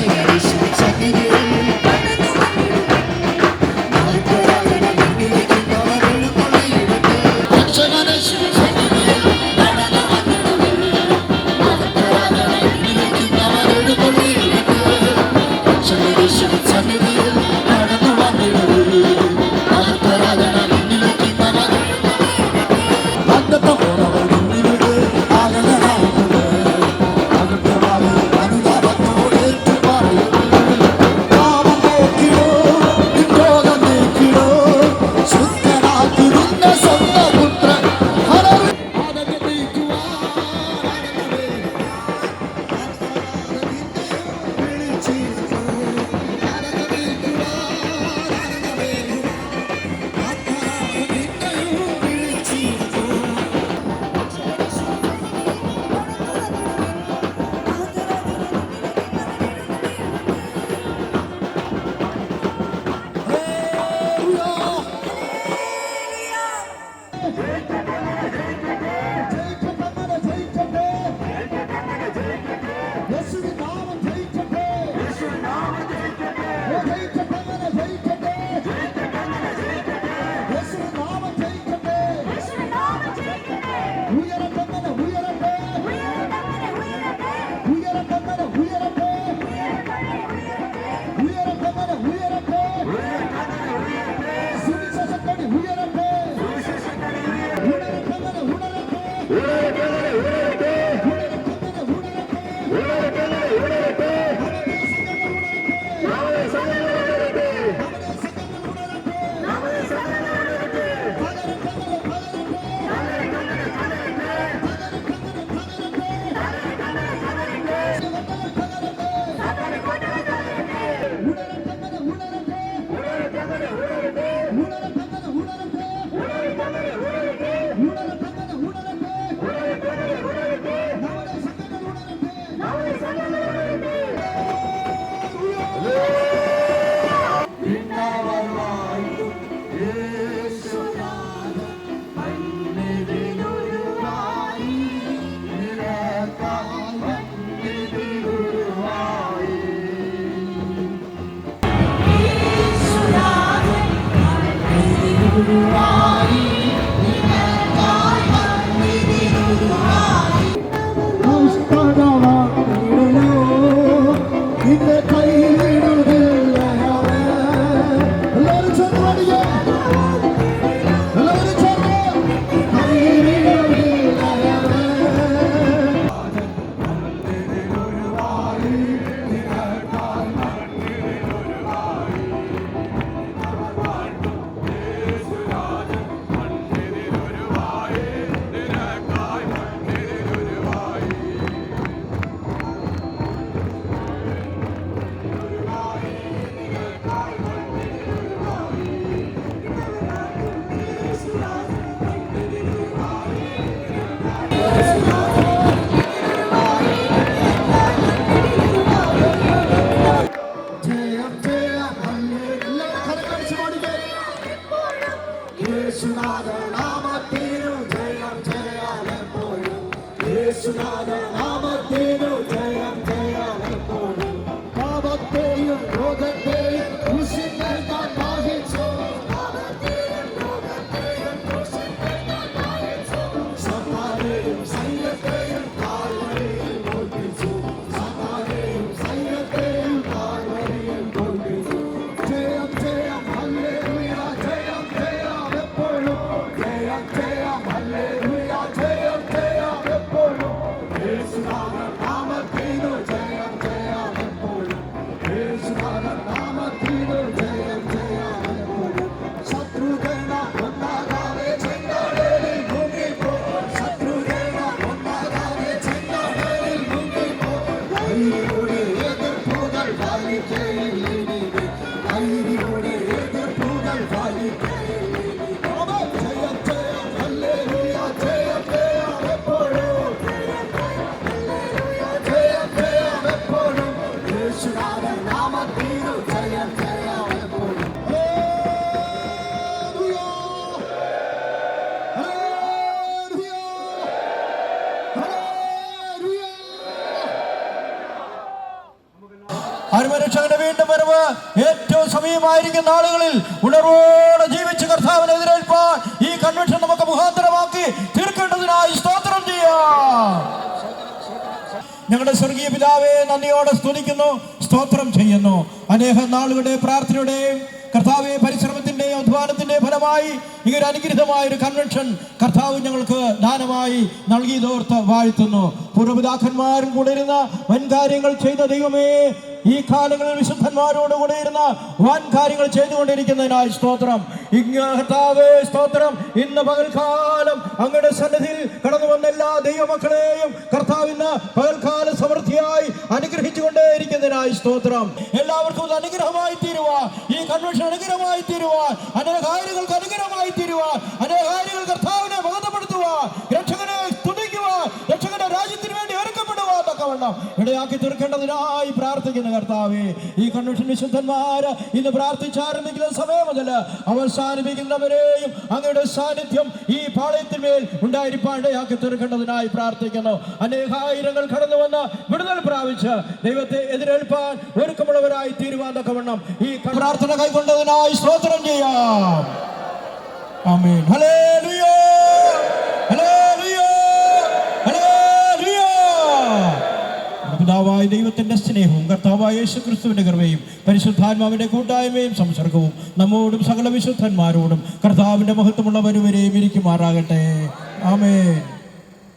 രക്ഷകരേശുവിൻ സന്നിധിയിൽ Hallelujah. Oh. ആത്മരക്ഷകന്റെ വീണ്ടും വരവ് ഏറ്റവും സമയമായിരിക്കുന്ന നാളുകളിൽ ഉണർവോടെ ജീവിച്ച് കർത്താവിനെ എതിരേൽപ്പാൻ ഈ കൺവെൻഷൻ നമുക്ക് മുഖാന്തരമാക്കി തീർക്കേണ്ടതിനായി സ്തോത്രം ചെയ്യാം. ഞങ്ങളുടെ സ്വർഗീയ പിതാവെ നന്ദിയോടെ സ്തുതിക്കുന്നു സ്തോത്രം ചെയ്യുന്നു. അനേകം നാളുകളുടെ പ്രാർത്ഥനയുടെയും കർത്താവെ പരിശ്രമത്തിന്റെയും അധ്വാനത്തിന്റെയും ഫലമായി ഈ ഒരു അനുഗ്രഹമായ ഒരു കൺവെൻഷൻ കർത്താവ് ഞങ്ങൾക്ക് ദാനമായി നൽകിയതോർത്ത് വാഴ്ത്തുന്നു. പൂർവപിതാക്കന്മാരും കൂടെ ഇരുന്ന വൻകാര്യങ്ങൾ ചെയ്ത ദൈവമേ ഈ കാലങ്ങളിൽ വിശുദ്ധന്മാരോടുകൂടെ ഇരുന്ന വൻ കാര്യങ്ങൾ ചെയ്തുകൊണ്ടിരിക്കുന്നതിനായി സ്തോത്രം. ഇങ്ങ കർത്താവേ സ്തോത്രം. ഇന്ന് പകൽക്കാലം അങ്ങയുടെ സന്നിധിയിൽ കടന്നു വന്ന എല്ലാ ദൈവമക്കളെയും കർത്താവ് ഇന്ന് പകൽക്കാലം സമൃദ്ധിയായി അനുഗ്രഹിച്ചുകൊണ്ടേയിരിക്കുന്നതിനായി സ്തോത്രം. എല്ലാവർക്കും അത് അനുഗ്രഹമായി തീരുവാൻ ഈ കൺവെൻഷൻ അനുഗ്രഹമായി തീരുവാൻ അനേക കാര്യങ്ങൾക്ക് അനുഗ്രഹമായി തീരുവാൻ അനേക കാര്യങ്ങൾ കർത്താവിനെ ബോധപ്പെടുത്തുവാൻ രക്ഷകനെ തുടിക്കുക രക്ഷകന്റെ രാജ്യത്തിന് വേണ്ടി ഒരുക്കപ്പെടുവാൻ തക്കവണ്ണം ഇടയാക്കി തീർക്കേണ്ടതിനായി പ്രാർത്ഥിക്കുന്ന. കർത്താവേ ഈ കൺവെൻഷൻ വിശുദ്ധന്മാര് ഇന്ന് പ്രാർത്ഥിച്ചാരംഭിക്കുന്ന സമയം മുതൽ അവസാനിപ്പിക്കുന്നവരെയും അങ്ങയുടെ സാന്നിധ്യം ഈ പാളയത്തിന്മേൽ ഉണ്ടായിരിക്കാൻ ഇടയാക്കി തീർക്കേണ്ടതിനായി പ്രാർത്ഥിക്കുന്നു. അനേകായിരങ്ങൾ കടന്നു വന്ന് വിടുതൽ പ്രാപിച്ച് ദൈവത്തെ എതിരേൽപ്പാൻ ഒരുക്കമുള്ളവരായി തീരുവാൻ ഈ പ്രാർത്ഥന കൈക്കൊണ്ടതിനായി സ്തോത്രം ചെയ്യാം. ആമേൻ. ഹല്ലേലൂയ! പിതാവായ ദൈവത്തിന്റെ സ്നേഹവും കർത്താവായ യേശു ക്രിസ്തുവിന്റെ കൃപയും പരിശുദ്ധാത്മാവിന്റെ കൂട്ടായ്മയും സംസർഗവും നമ്മോടും സകല വിശുദ്ധന്മാരോടും കർത്താവിന്റെ മഹത്വമുള്ള വരുവരെയും ഇരിക്കുമാറാകട്ടെ. ആമേൻ.